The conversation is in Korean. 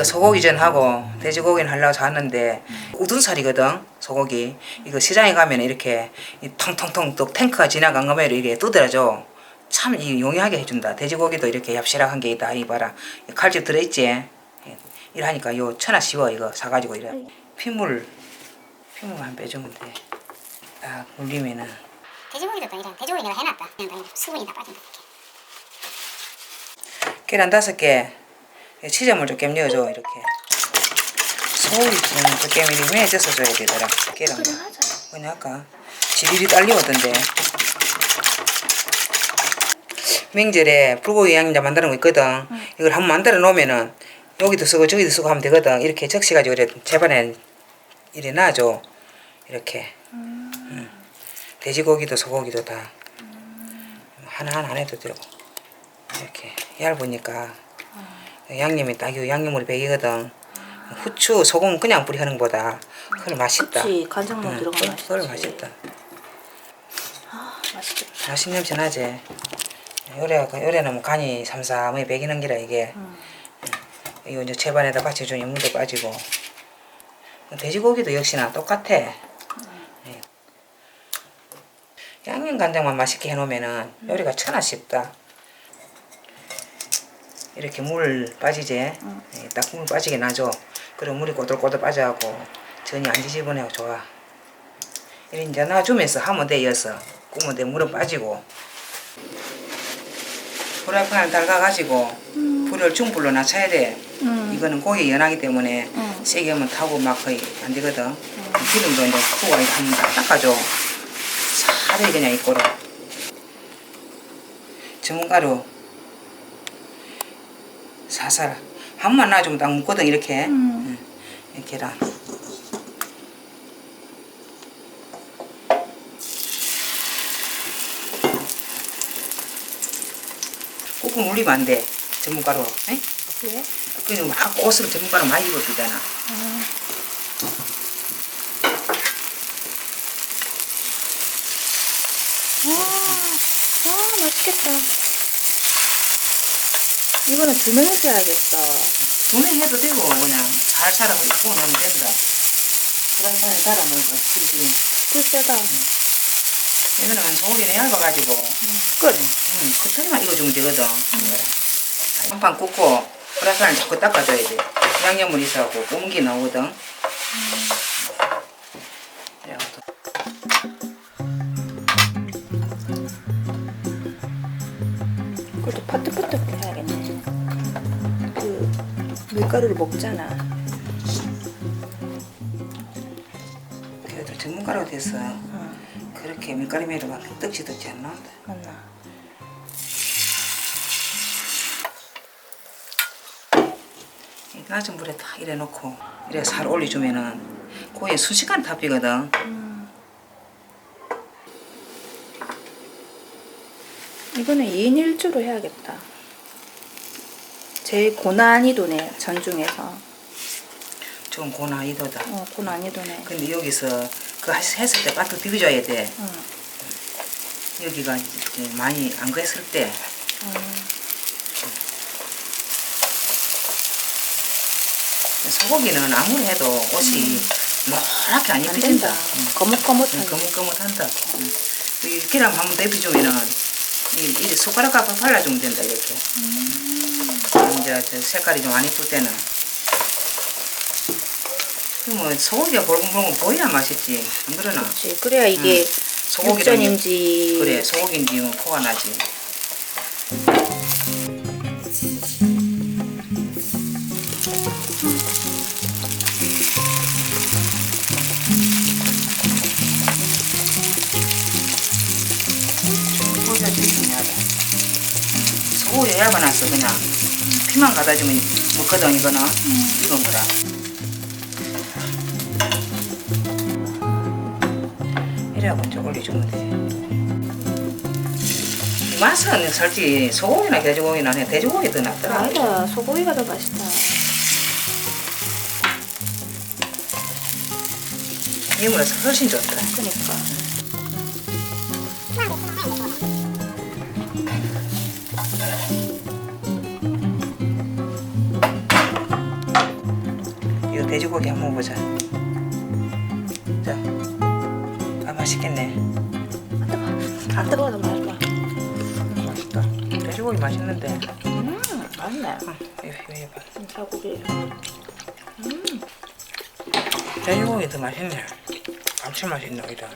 이거 소고기 전 하고 돼지고기는 하려고 잤는데 우둔살이거든 소고기. 이거 시장에 가면 이렇게 이 통통통 또 탱크가 지나간 거면 이렇게 두드려줘. 참 이 용이하게 해준다. 돼지고기도 이렇게 얍실한 게 있다. 이봐라. 이 칼집 들어있지? 예. 이러니까 요 천하 씌워 이거 사가지고 이래. 핏물 핏물 한 빼주면 돼딱 물리면은. 돼지고기도 또 이런 돼지고기 내가 해놨다. 그냥 다 수분이 다 빠진다. 이렇게. 계란 다섯 개 치즈물 조금 넣어줘 이렇게. 소고기 조금 이렇게 매져서 줘야 되더라. 계란 그래 하자. 그냥 아까 지리리 딸려오던데. 명절에 불고기 양념 만드는 거 있거든. 이걸 한번 만들어 놓으면은 여기도 쓰고 저기도 쓰고 하면 되거든. 이렇게 적셔가지고 이래 제반에 이래 놔줘. 이렇게. 응. 돼지고기도 소고기도 다. 하나하나 안 해도 되고. 이렇게. 얇으니까 양념이 딱 이 양념물이 배기거든. 후추 소금 그냥 뿌리 하는 것보다 그걸 맛있다. 그치 간장만 응, 들어가면 그걸- 그걸 맛있지. 맛있다. 아 맛있겠다. 맛있는 냄새 나지? 요래 요래는 뭐 간이 삼삼하게 배기는 기라 이게. 음. 이거 이제 채반에다 받쳐주니 물도 빠지고. 돼지고기도 역시나 똑같아. 예. 양념 간장만 맛있게 해놓으면은 요리가 천하 쉽다 이렇게 물 빠지지 예, 딱물 빠지게 놔줘 그럼 물이 꼬들꼬들 빠져갖고 전이 안 지지분해고 좋아 이래 이제 놔주면서 하면 돼 이어서 꾸면 돼 물은 빠지고 프라이팬을 달가가지고 불을 중불로 낮춰야 돼 음. 이거는 고기 연하기 때문에 음. 세게 하면 타고 막 거의 안 되거든. 기름도 이제 크고 한번 딱 닦아줘. 살이 그냥 있고로. 전문가루 사살 한 번만 놔주면 딱 묻거든 이렇게. 음. 응. 이 계란. 꾹꾹 눌리면 안 돼. 전문가루. 에? 왜? 그냥 막 옷을 전문가로 많이 입어주잖아. 아 맛있겠다. 이거는 두 명이서 해야겠어. 분명히 해도 되고 그냥 살살하고 입고 하면 된다. 프라이팬에 달아놓으니까 불이 불 세다. 이거는 소고기는 얇아가지고 끝. 응, 겉털이만 익어주면 되거든. 한판 굽고 프라이팬을 자꾸 닦아줘야 돼. 양념물 있어갖고 공기 나오거든. 그래가지고 그것도 파트파트하게 해야겠네. 그 밀가루를 먹잖아. 그래도 전문가로 돼서 응. 그렇게 밀가루미로 막 떡지덕지 안 나온다. 맞나? 이 낮은 불에 딱 이래 놓고 이래 살 올려주면은 고기 순식간에 다 비거든. 이거는 2인 1주로 해야겠다. 제일 고난이도네 전중에서. 좀 고난이도다. 어 고난이도네. 근데 여기서 그 하- 했을 때 바짝 비벼줘야 돼. 응. 여기가 이제 많이 안 그랬을 때 소고기는 아무리 해도 옷이 노랗게 안안 입혀진다. 된다. 응. 거뭇거뭇하게. 거뭇거뭇한다. 응. 이 기름 한번 데펴주면은 이, 이 손가락 갖고 발라주면 된다 이렇게. 응. 이제 저 색깔이 좀 안 이쁠 때는. 그뭐 소고기가 볼금볼금 보여야 맛있지. 안 그러나? 그렇지. 그래야 이게 소고기랑 육전인지 그래 소고기인지 뭐 포가 나지. 소고기 얇아놨어 그냥 피만 갖다 주면 먹거든 이거는 익은 거라. 이래갖고 이제 올려주면 돼. 맛은 솔직히 소고기나 돼지고기나 그냥 돼지고기 더 낫더라. 맞아. 소고기가 더 맛있다. 이물에서 훨씬 좋더라. 그러니까. 돼지고기 한번 먹어보자. 자, 아 맛있겠네. 안 뜨거워도 맛있다. 맛있다. 돼지고기 맛있는데. 음, 맛있네. 어, 이거 이거 해봐. 사고기. 돼지고기 더 맛있네. 감칠맛이 있네 오히려.